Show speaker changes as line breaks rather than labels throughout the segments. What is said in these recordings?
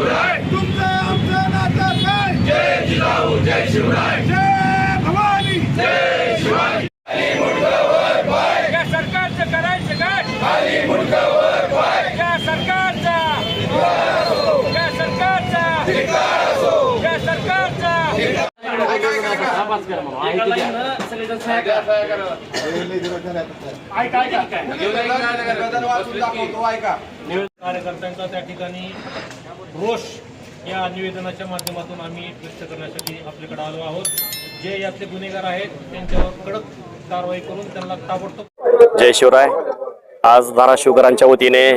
शिवराय.
तुमचं करायचं काय? सरकारचा. या सरकारचा. धिक्कार सरकारचा. कार्यकर्त्यांचा त्या ठिकाणी रोष या निवेदनाच्या माध्यमातून आम्ही व्यक्त करण्यासाठी आपल्याकडे आलो आहोत. जे यातले गुन्हेगार आहेत त्यांच्यावर कडक कारवाई करून त्यांना ताबडतोब
जय शिवराय. आज धाराशिवकरांच्या वतीने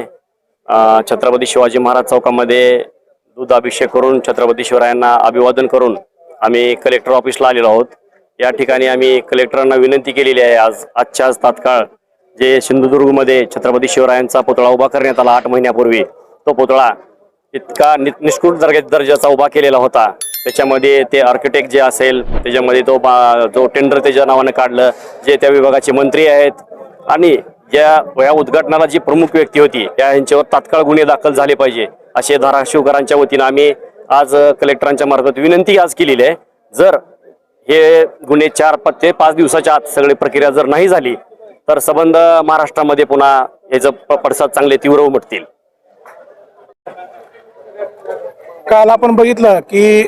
छत्रपती शिवाजी महाराज चौकामध्ये दूध अभिषेक करून छत्रपती शिवरायांना अभिवादन करून आम्ही कलेक्टर ऑफिसला आलेलो आहोत. या ठिकाणी आम्ही कलेक्टरांना विनंती केलेली आहे आज आजच्या आज तात्काळ जे सिंधुदुर्गमध्ये छत्रपती शिवरायांचा पुतळा उभा करण्यात आला आठ महिन्यापूर्वी तो पुतळा इतका नि- निष्कृत दर्जा दर्जाचा उभा केलेला होता. त्याच्यामध्ये ते आर्किटेक्ट जे असेल त्याच्यामध्ये तो बा- जो टेंडर त्याच्या नावानं काढलं जे त्या विभागाचे मंत्री आहेत आणि ज्या या उद्घाटनाला जी प्रमुख व्यक्ती होती त्या यांच्यावर तात्काळ गुन्हे दाखल झाले पाहिजे असे धाराशिवकरांच्या वतीनं आम्ही आज कलेक्टरांच्या मार्फत विनंती आज केलेली आहे. जर हे गुन्हे चार पत्ते ते पाच दिवसाच्या आत सगळी प्रक्रिया जर नाही झाली तर संबंध महाराष्ट्रामध्ये पुन्हा याचं पडसाद चांगले तीव्र उमटतील.
काल आपण बघितलं की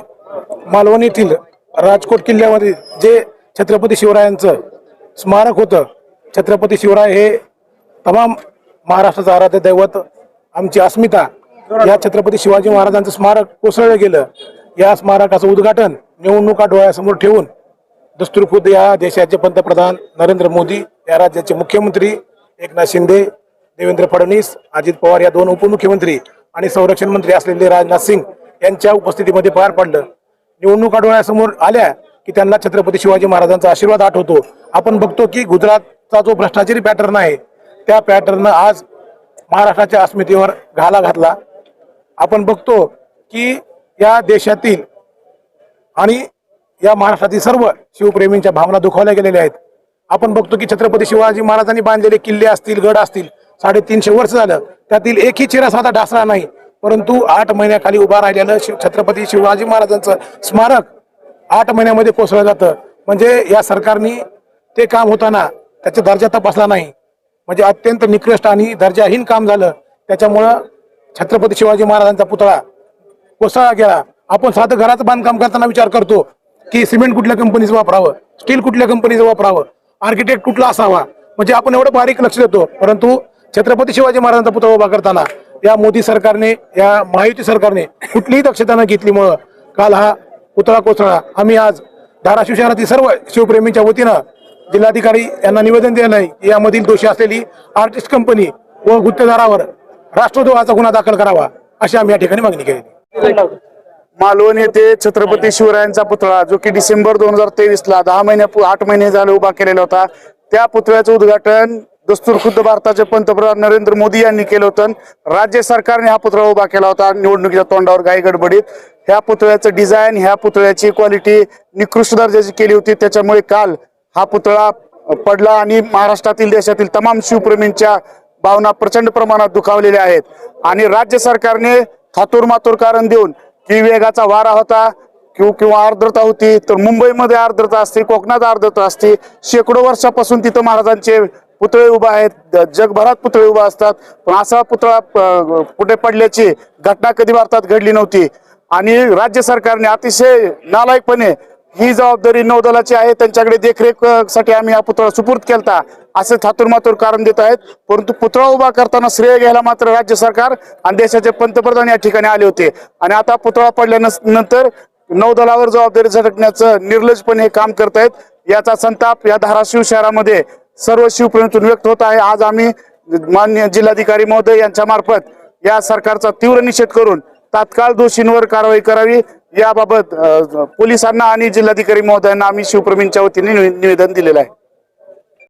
मालवण येथील राजकोट किल्ल्यामध्ये जे छत्रपती शिवरायांचं स्मारक होतं छत्रपती शिवराय हे तमाम महाराष्ट्राचं आराध्य दैवत आमची अस्मिता या छत्रपती शिवाजी महाराजांचं स्मारक कोसळलं गेलं. या स्मारकाचं उद्घाटन निवडणुका डोळ्यासमोर ठेवून दस्तुरखुद या देशाचे पंतप्रधान नरेंद्र मोदी या राज्याचे मुख्यमंत्री एकनाथ शिंदे देवेंद्र फडणवीस अजित पवार या दोन उपमुख्यमंत्री आणि संरक्षण मंत्री असलेले राजनाथ सिंग यांच्या उपस्थितीमध्ये पार पडलं. निवडणुका डोळ्यासमोर आल्या की त्यांना छत्रपती शिवाजी महाराजांचा आशीर्वाद आठवतो. आपण बघतो की गुजरातचा जो भ्रष्टाचारी पॅटर्न आहे त्या पॅटर्न आज महाराष्ट्राच्या अस्मितेवर घाला घातला. आपण बघतो की या देशातील आणि या महाराष्ट्रातील सर्व शिवप्रेमींच्या भावना दुखावल्या गेलेल्या आहेत. आपण बघतो की छत्रपती शिवाजी महाराजांनी बांधलेले किल्ले असतील गड असतील साडेतीनशे वर्ष झालं. त्यातील एकही चिरा साधा ढासळा नाही. परंतु आठ महिन्याखाली उभा राहिलेलं शिव छत्रपती शिवाजी महाराजांचं स्मारक आठ महिन्यामध्ये कोसळलं जातं. म्हणजे या सरकारने ते काम होताना त्याचा दर्जा तपासला नाही. म्हणजे अत्यंत निकृष्ट आणि दर्जाहीन काम झालं. त्याच्यामुळं छत्रपती शिवाजी महाराजांचा पुतळा कोसळला गेला. आपण साधं घराचं बांधकाम करताना विचार करतो की सिमेंट कुठल्या कंपनीचं वापरावं? स्टील कुठल्या कंपनीचं वापरावं? आर्किटेक्ट कुठला असावा? म्हणजे आपण एवढं बारीक लक्ष देतो. परंतु छत्रपती शिवाजी महाराजांचा पुतळा उभा करताना या मोदी सरकारने या महायुती सरकारने कुठलीही दक्षता न घेतलीमुळं काल हा पुतळा कोसळा आम्ही आज धाराशिव शहरातील सर्व शिवप्रेमींच्या वतीनं जिल्हाधिकारी यांना निवेदन दिलं आहे यामधील दोषी असलेली आर्टिस्ट कंपनी व गुत्तेदारावर राष्ट्रद्रोहाचा गुन्हा दाखल करावा अशी आम्ही या ठिकाणी मागणी केली.
मालवण येथे छत्रपती शिवरायांचा पुतळा जो की डिसेंबर दोन हजार तेवीस ला दहा महिन्या आठ महिने झाले उभा केलेला होता त्या पुतळ्याचं उद्घाटन दस्तूर खुद्द भारताचे पंतप्रधान नरेंद्र मोदी यांनी केलं होतं. राज्य सरकारने हा पुतळा उभा केला होता निवडणुकीच्या तोंडावर गाय गडबडीत. ह्या पुतळ्याचं डिझाईन ह्या पुतळ्याची क्वालिटी निकृष्ट दर्जाची केली होती. त्याच्यामुळे काल हा पुतळा पडला आणि महाराष्ट्रातील देशातील तमाम शिवप्रेमींच्या भावना प्रचंड प्रमाणात दुखावलेल्या आहेत. आणि राज्य सरकारने थातूर मातूर कारण देऊन की वेगाचा वारा होता. किंवा किंवा आर्द्रता होती. तर मुंबईमध्ये आर्द्रता असते कोकणात आर्द्रता असते. शेकडो वर्षापासून तिथं महाराजांचे पुतळे उभा आहेत. जगभरात पुतळे उभा असतात. पण असा पुतळा कुठे पडल्याची घटना कधी भारतात घडली नव्हती. आणि राज्य सरकारने अतिशय नालायकपणे ही जबाबदारी नौदलाची आहे. त्यांच्याकडे देखरेखसाठी आम्ही हा पुतळा सुपूर्द केलता. असे थातुरमातूर कारण देत आहेत. परंतु पुतळा उभा करताना श्रेय घ्यायला मात्र राज्य सरकार आणि देशाचे पंतप्रधान या ठिकाणी आले होते. आणि आता पुतळा पडल्यानंतर नौदलावर जबाबदारी झटकण्याचं निर्लजपणे हे काम करत आहेत याचा संताप या धाराशिव शहरामध्ये सर्व शिवप्रेमीतून व्यक्त होत आहे. आज आम्ही मान्य जिल्हाधिकारी महोदय यांच्या मार्फत या सरकारचा तीव्र निषेध करून तात्काळ दोषींवर कारवाई करावी. याबाबत पोलिसांना आणि जिल्हाधिकारी महोदयांना आम्ही शिवप्रेमींच्या वतीने निवेदन दिलेलं आहे.